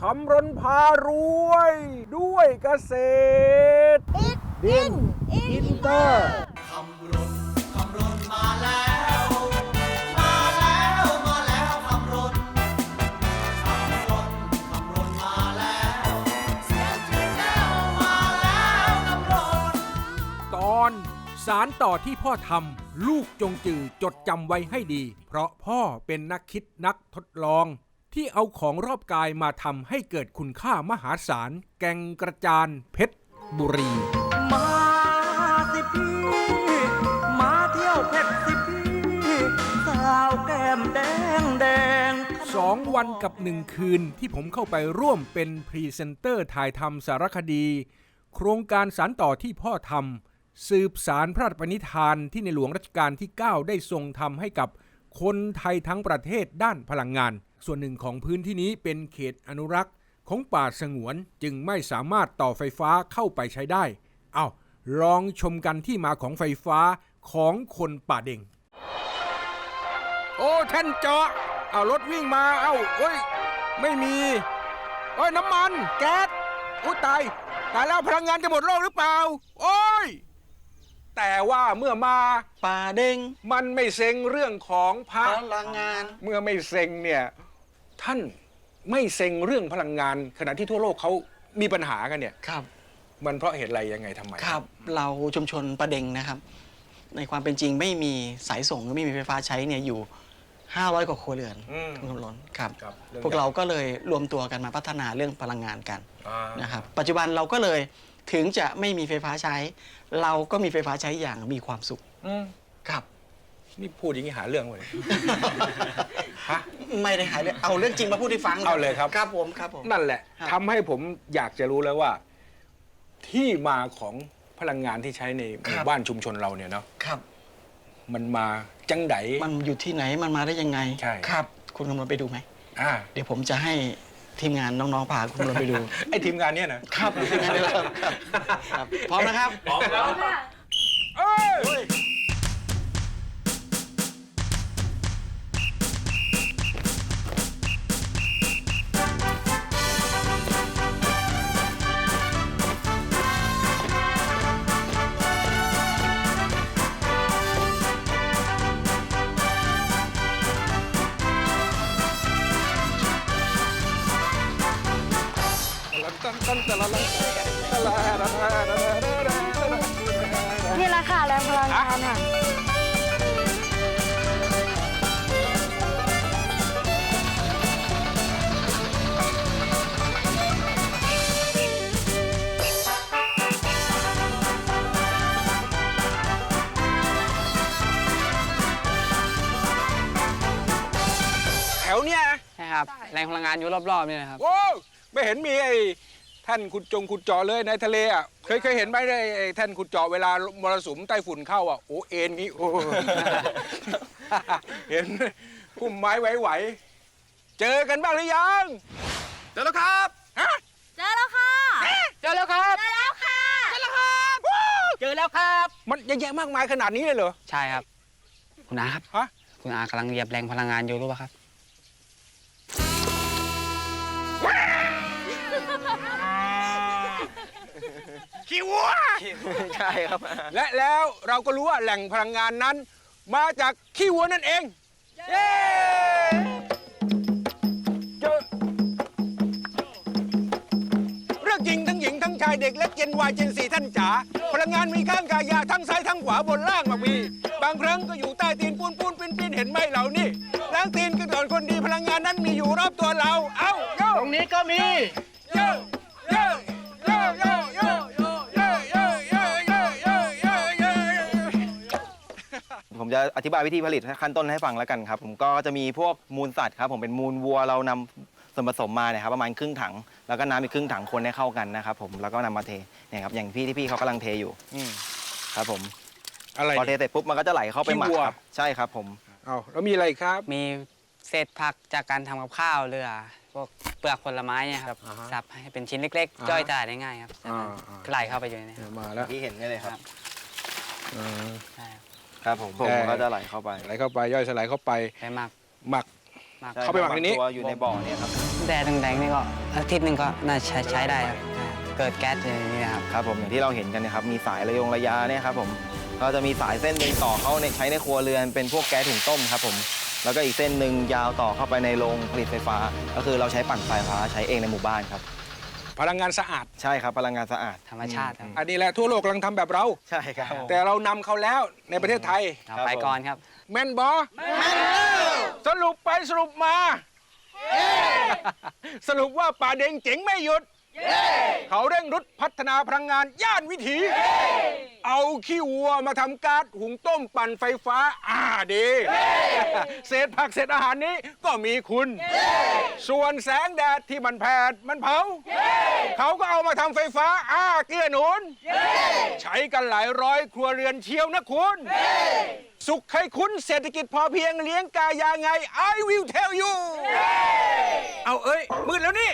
คำรนพารวย ด้วยเกษตร ดินอินเตอร์ คำรนคำรนมาแล้ว มาแล้ว มาแล้วคำรนคำรนคำรนมาแล้ว เสียงชื่อแจ้วมาแล้วคำรน ตอนสารต่อที่พ่อทำลูกจงจือจดจำไว้ให้ดี เพราะพ่อเป็นนักคิดนักทดลอง ที่เอาของรอบกายมาทำให้เกิดคุณค่ามหาศาล แก่งกระจานเพชรบุรี มาสิพี่มาเที่ยวเพชรสิพี่สาวแก้มแดงแดงสองวันกับหนึ่งคืนที่ผมเข้าไปร่วมเป็นพรีเซนเตอร์ถ่ายทำสารคดี โครงการสารต่อที่พ่อทำสืบสารพระราชปณิธานที่ในหลวงรัชกาลที่ 9 ได้ทรงทำให้กับ คนไทยทั้งประเทศด้านพลังงาน ส่วนหนึ่งของพื้นที่นี้เป็นเขตอนุรักษ์ของป่าสงวนจึงไม่สามารถต่อไฟฟ้าเข้าไปใช้ได้ เอาลองชมกันที่มาของไฟฟ้าของคนป่าเด็ง โอ้ท่านเจาะเอารถวิ่งมา เอ้าเอ้ย ไม่มี เอ้ย น้ำมัน แก๊ส อุ้ยตาย ตายแล้วพลังงานจะหมดโลกหรือเปล่า โอ้ แต่ว่าเมื่อมาป่าเด้งมันไม่เซ็งเรื่องของพพระลังงาน เมื่อไม่เซ็งเนี่ยท่านไม่เซ็งเรื่องพลังงาน ขณะที่ทั่วโลกเขามีปัญหากันเนี่ย ครับ มันเพราะเหตุอะไรยังไงทำไมครับ เราชุมชนประเด็งนะครับ ในความเป็นจริงไม่มีสายส่งหรือไม่มีไฟฟ้าใช้เนี่ยอยู่ 500 กว่าครัวเรือนอืม คุณกำลนครับ ครับพวกเราก็เลยรวมตัวกันมาพัฒนาเรื่องพลังงานกันอ่านะครับ ปัจจุบันเราก็เลย ถึงจะไม่มีไฟฟ้าใช้ เราก็มีไฟฟ้าใช้อย่างมีความสุขอืมครับ นี่พูดอย่างนี้หาเรื่องเลย ฮะ ไม่ได้หายเลยเอาเรื่องจริงมาพูดให้ฟังเอาเลยครับ ครับผมครับผม นั่นแหละครับ ทำให้ผมอยากจะรู้แล้วว่า ที่มาของพลังงานที่ใช้ในหมู่บ้านชุมชนเราเนี่ยเนาะครับ มันมาจังได มันอยู่ที่ไหนมันมาได้ยังไงใช่ ครับ คุณกำลังไปดูไหม อ่า เดี๋ยวผมจะให้ ทีมงานน้องๆพาคุณกำลังไปดู ไอ้ทีมงานเนี่ยนะครับทีมงานเดียวครับครับครับพร้อมนะครับ พร้อมครับเอ้ย นี่แหละค่ะแรงพลังงานค่ะ แถวเนี้ยนะใช่ครับแรงพลังงานอยู่รอบๆนี่นะครับ โอ้ไม่เห็นมีไอ้ ท่านขุดจงขุดเจาะเลยในทะเลอะเคยเคยเห็นไหมไอ้ไอ้ท่านขุดเจาะเวลามรสุมใต้ฝุ่นเข้าอะโอ้เอ็นงี้โอ้ เห็นพุ่มไม้ไหวๆเจอกันบ้างหรือยังเจอแล้วครับฮะเจอแล้วค่ะ เจอแล้วครับ เจอแล้วค่ะ เจอแล้วครับวู้เจอแล้วครับ มันเยอะแยะมากมายขนาดนี้เลยเหรอ ใช่ครับ คุณอาครับ ฮะ คุณอากำลังเหยียบแรงพลังงานอยู่รู้ป่ะครับ ขี้วัว ใช่ครับ และแล้วเราก็รู้ว่าแหล่งพลังงานนั้น มาจากขี้วัวนั่นเอง เย้เจอเรื่องจริงทั้งหญิงทั้งชายเด็กและเจนวายเจนสีท่านจ๋าพลังงานมีข้างกายาทั้งซ้ายทั้งขวาบนล่างมามีบางครั้งก็อยู่ใต้ตีนปูนปูนปิ้นปิ้นเห็นไหมเหล่านี้ล้างตีนกันก่อนคนดีพลังงานนั้นมีอยู่รอบตัวเรา เอ้าโยตรงนี้ก็มีโยโยโยโย จะอธิบายวิธีผลิตขั้นต้นให้ฟังแล้วกันครับ ผมก็จะมีพวกมูลสัตว์ครับ ผมเป็นมูลวัวเรานำส่วนผสมมาเนี่ยครับประมาณครึ่งถัง แล้วก็น้ำอีกครึ่งถังคนให้เข้ากันนะครับ ผมแล้วก็นำมาเทเนี่ยครับอย่างพี่ที่พี่เขากำลังเทอยู่ครับ ผมอะไรพอเทเนี่ย เสร็จปุ๊บมันก็จะไหลเข้าไปหมักขี้วัว ครับใช่ครับ ผมเอาแล้วมีอะไรครับ มีเศษผักจากการทำกับข้าวเรือพวกเปลือกผลไม้เนี่ยครับอ่าฮะสับให้เป็นชิ้นเล็กอ่าฮะๆย่อยจ่ายได้ง่ายครับอ่าอ่าไหลเข้าไปอยู่ในนี้ครับมาแล้วที่เห็นนี่เลยครับอ่าใช่ครับ ครับผมผมเอ่อมันก็จะไหลเข้าไปไหลเข้าไปย่อยสลายเข้าไปไปหมักหมัก หมักใช่เข้าไปหมักในนี้ ตัวอยู่ในบ่อเนี่ยครับแดงแดงๆนี่ก็อาทิตย์หนึ่งก็น่าใช้ใช้ได้ครับอ่าเกิดแก๊สอย่างนี้นะครับ ครับผมอย่างที่เราเห็นกันนะครับมีสายระยงระยะเนี่ยครับผมก็จะมีสายเส้นหนึ่งต่อเข้าในใช้ในครัวเรือนเป็นพวกแก๊สถุงต้มครับผมแล้วก็อีกเส้นหนึ่งยาวต่อเข้าไปในโรงผลิตไฟฟ้า ก็คือเราใช้ปั่นไฟฟ้าใช้เองในหมู่บ้านครับ พลังงานสะอาด ใช่ครับพลังงานสะอาด ธรรมชาติครับอันนี้แหละทั่วโลกกำลังทำแบบเรา ใช่ครับ แต่เรานำเขาแล้วในประเทศไทย เอาครับไปผมก่อนครับ แม่นบอสรุปไปสรุปมา สรุปว่าป่าเด้งเจ๋งไม่หยุด เขาเร่งรุดพัฒนาพลังงานย่านวิถี เอาขี้วัวมาทำก๊าซหุงต้มปั่นไฟฟ้า อ่าดี เศษผักเศษอาหารนี้ก็มีคุณ ส่วนแสงแดดที่มันแผดมันเผา เขาก็เอามาทำไฟฟ้าอ่าเกื้อหนุน ใช้กันหลายร้อยครัวเรือนเชียวนะคุณ สุขให้คุณเศรษฐกิจพอเพียงเลี้ยงกายาไง I will tell you เอาเอ้ย มืดแล้วนี่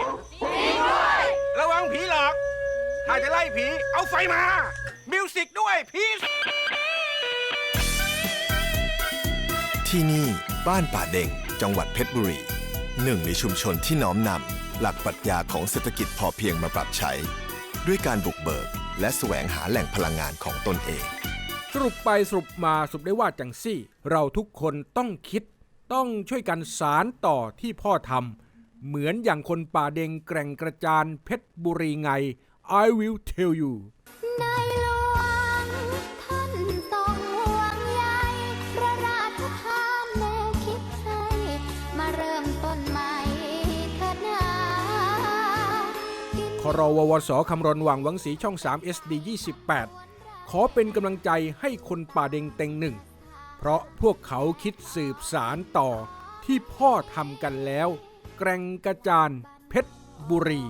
ระวังผีหลอก ถ้าจะไล่ผี เอาไฟมา มิวสิกด้วยพีซที่นี่บ้านป่าเด็งจังหวัดเพชรบุรีหนึ่งในชุมชนที่น้อมนำ หลักปรัชญาของเศรษฐกิจพอเพียงมาปรับใช้ ด้วยการบุกเบิก และแสวงหาแหล่งพลังงานของตนเอง สรุปไปสรุปมาสรุปได้ว่าจังซี่ เราทุกคนต้องคิด ต้องช่วยกันสารต่อที่พ่อทำเหมือนอย่างคนป่าเดงแกร่งกระจานเพชรบุรีไง I will tell you ใน รววสคำรณหวังหวังสีช่อง 3 SD 28 ขอเป็นกำลังใจให้คนป่าเดงเต็งหนึ่ง เพราะพวกเขาคิดสืบสารต่อที่พ่อทำกันแล้ว แกรงกระจานเพชรบุรี